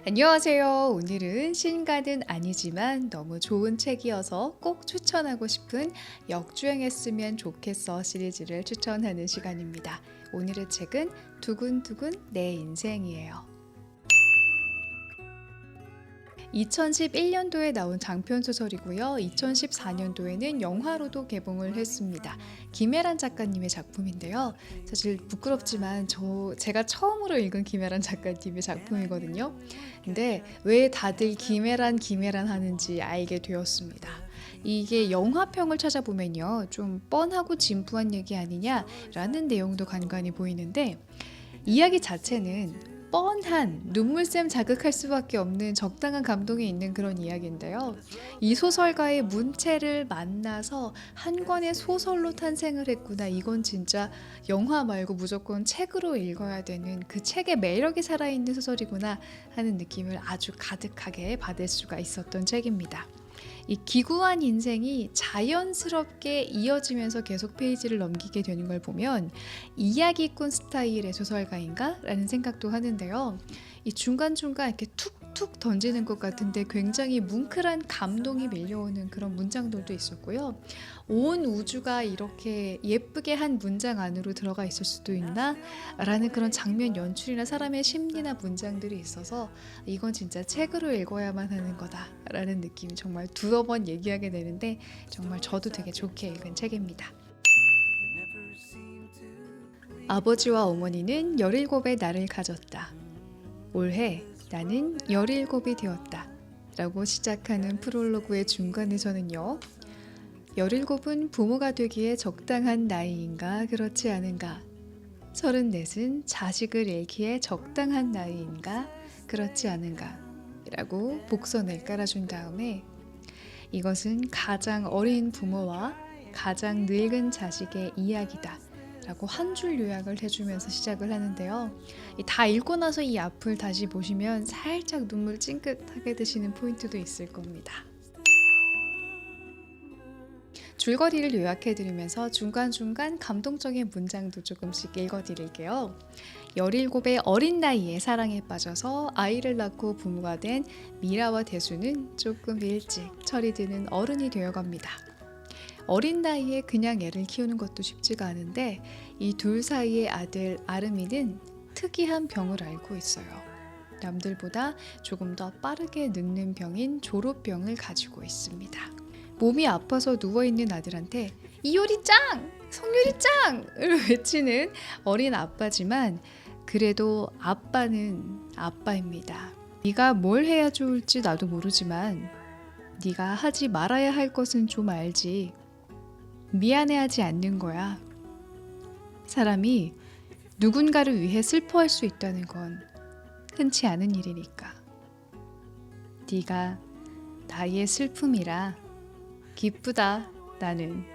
안녕하세요. 오늘은 신간은 아니지만 너무 좋은 책이어서 꼭 추천하고 싶은 역주행했으면 좋겠어 시리즈를 추천하는 시간입니다. 오늘의 책은 두근두근 내 인생이에요. 2011년도에 나온 장편 소설이고요. 2014년도에는 영화로도 개봉을 했습니다. 김혜란 작가님의 작품인데요. 사실 부끄럽지만 저 제가 처음으로 읽은 김혜란 작가님의 작품이거든요. 근데 왜 다들 김혜란 김혜란 하는지 알게 되었습니다. 이게 영화평을 찾아보면요. 좀 뻔하고 진부한 얘기 아니냐라는 내용도 간간히 보이는데 이야기 자체는 뻔한 눈물샘 자극할 수밖에 없는 적당한 감동이 있는 그런 이야기인데요. 이 소설가의 문체를 만나서 한 권의 소설로 탄생을 했구나. 이건 진짜 영화 말고 무조건 책으로 읽어야 되는 그 책의 매력이 살아있는 소설이구나 하는 느낌을 아주 가득하게 받을 수가 있었던 책입니다. 이 기구한 인생이 자연스럽게 이어지면서 계속 페이지를 넘기게 되는 걸 보면 이야기꾼 스타일의 소설가인가? 라는 생각도 하는데요. 이 중간중간 이렇게 툭 툭 던지는 것 같은데 굉장히 뭉클한 감동이 밀려오는 그런 문장들도 있었고요. 온 우주가 이렇게 예쁘게 한 문장 안으로 들어가 있을 수도 있나? 라는 그런 장면 연출이나 사람의 심리나 문장들이 있어서 이건 진짜 책으로 읽어야만 하는 거다. 라는 느낌이 정말 두어 번 얘기하게 되는데 정말 저도 되게 좋게 읽은 책입니다. 아버지와 어머니는 17의 나를 가졌다. 올해 나는 17이 되었다. 라고 시작하는 프롤로그의 중간에서는요. 17은 부모가 되기에 적당한 나이인가 그렇지 않은가? 34은 자식을 잃기에 적당한 나이인가 그렇지 않은가? 라고 복선을 깔아준 다음에 이것은 가장 어린 부모와 가장 늙은 자식의 이야기다. 라고 한 줄 요약을 해주면서 시작을 하는데요. 이다 읽고 나서 이 앞을 다시 보시면 살짝 눈물 찡긋하게 드시는 포인트도 있을 겁니다. 줄거리를 요약해드리면서 중간중간 감동적인 문장도 조금씩 읽어드릴게요. 17의 어린 나이에 사랑에 빠져서 아이를 낳고 부모가 된 미라와 대수는 조금 일찍 철이 드는 어른이 되어갑니다. 어린 나이에 그냥 애를 키우는 것도 쉽지가 않은데 이 둘 사이의 아들 아름이는 특이한 병을 앓고 있어요. 남들보다 조금 더 빠르게 늙는 병인 조로병을 가지고 있습니다. 몸이 아파서 누워있는 아들한테 이효리 짱! 성유리 짱을 외치는 어린 아빠지만 그래도 아빠는 아빠입니다. 네가 뭘 해야 좋을지 나도 모르지만 네가 하지 말아야 할 것은 좀 알지. 미안해하지 않는 거야. 사람이 누군가를 위해 슬퍼할 수 있다는 건 흔치 않은 일이니까. 네가 나의 슬픔이라 기쁘다 나는.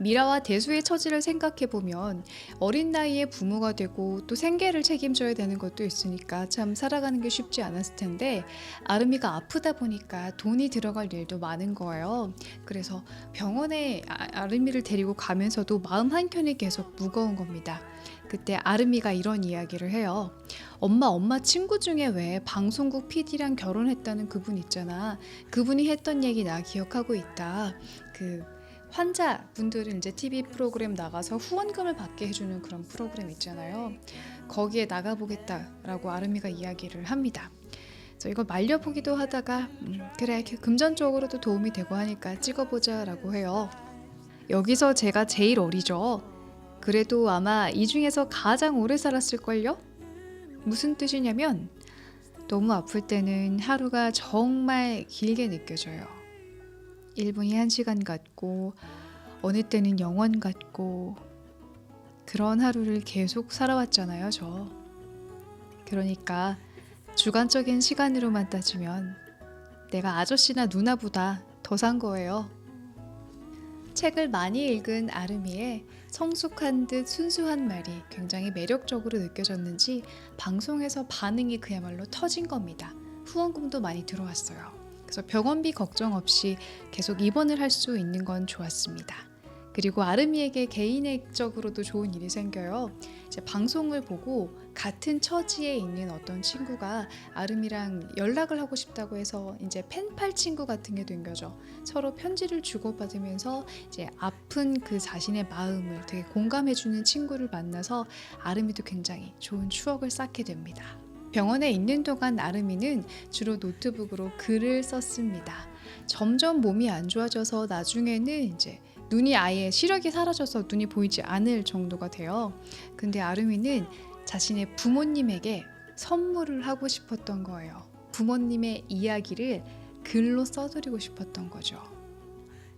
미라와 대수의 처지를 생각해 보면 어린 나이에 부모가 되고 또 생계를 책임져야 되는 것도 있으니까 참 살아가는 게 쉽지 않았을 텐데 아름이가 아프다 보니까 돈이 들어갈 일도 많은 거예요. 그래서 병원에 아- 아름이를 데리고 가면서도 마음 한켠이 계속 무거운 겁니다. 그때 아름이가 이런 이야기를 해요. 엄마, 엄마 친구 중에 왜 방송국 PD랑 결혼했다는 그분 있잖아. 그분이 했던 얘기 나 기억하고 있다. 그 환자분들은 이제 TV 프로그램 나가서 후원금을 받게 해주는 그런 프로그램 있잖아요. 거기에 나가보겠다라고 아름이가 이야기를 합니다. 그래서 이걸 말려보기도 하다가 음, 그래 금전적으로도 도움이 되고 하니까 찍어보자라고 해요. 여기서 제가 제일 어리죠. 그래도 아마 이 중에서 가장 오래 살았을걸요? 무슨 뜻이냐면 너무 아플 때는 하루가 정말 길게 느껴져요. 1분이 1시간 같고 어느 때는 영원 같고 그런 하루를 계속 살아왔잖아요, 저. 그러니까 주관적인 시간으로만 따지면 내가 아저씨나 누나보다 더 산 거예요. 책을 많이 읽은 아름이의 성숙한 듯 순수한 말이 굉장히 매력적으로 느껴졌는지 방송에서 반응이 그야말로 터진 겁니다. 후원금도 많이 들어왔어요. 그래서 병원비 걱정 없이 계속 입원을 할 수 있는 건 좋았습니다. 그리고 아름이에게 개인적으로도 좋은 일이 생겨요. 이제 방송을 보고 같은 처지에 있는 어떤 친구가 아름이랑 연락을 하고 싶다고 해서 이제 펜팔 친구 같은 게 된 거죠. 서로 편지를 주고받으면서 이제 아픈 그 자신의 마음을 되게 공감해주는 친구를 만나서 아름이도 굉장히 좋은 추억을 쌓게 됩니다. 병원에 있는 동안 아름이는 주로 노트북으로 글을 썼습니다. 점점 몸이 안 좋아져서 나중에는 이제 눈이 아예 시력이 사라져서 눈이 보이지 않을 정도가 돼요. 근데 아름이는 자신의 부모님에게 선물을 하고 싶었던 거예요. 부모님의 이야기를 글로 써드리고 싶었던 거죠.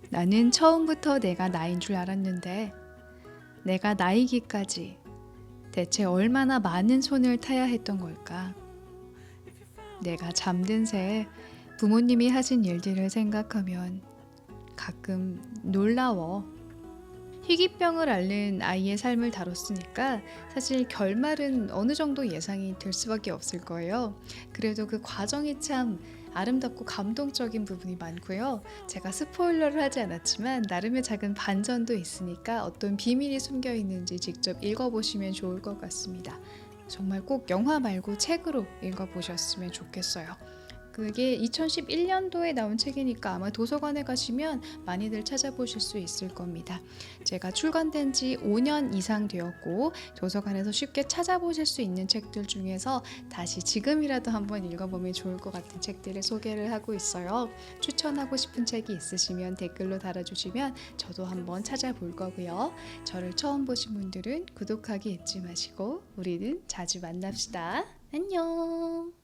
나는 처음부터 내가 나인 줄 알았는데 내가 나이기까지 대체 얼마나 많은 손을 타야 했던 걸까? 내가 잠든 새에 부모님이 하신 일들을 생각하면 가끔 놀라워. 희귀병을 앓는 아이의 삶을 다뤘으니까 사실 결말은 어느 정도 예상이 될 수밖에 없을 거예요. 그래도 그 과정이 참 아름답고 감동적인 부분이 많고요. 제가 스포일러를 하지 않았지만 나름의 작은 반전도 있으니까 어떤 비밀이 숨겨 있는지 직접 읽어보시면 좋을 것 같습니다. 정말 꼭 영화 말고 책으로 읽어보셨으면 좋겠어요. 그게 2011년도에 나온 책이니까 아마 도서관에 가시면 많이들 찾아보실 수 있을 겁니다. 제가 출간된 지 5년 이상 되었고 도서관에서 쉽게 찾아보실 수 있는 책들 중에서 다시 지금이라도 한번 읽어보면 좋을 것 같은 책들을 소개를 하고 있어요. 추천하고 싶은 책이 있으시면 댓글로 달아주시면 저도 한번 찾아볼 거고요. 저를 처음 보신 분들은 구독하기 잊지 마시고 우리는 자주 만납시다. 안녕.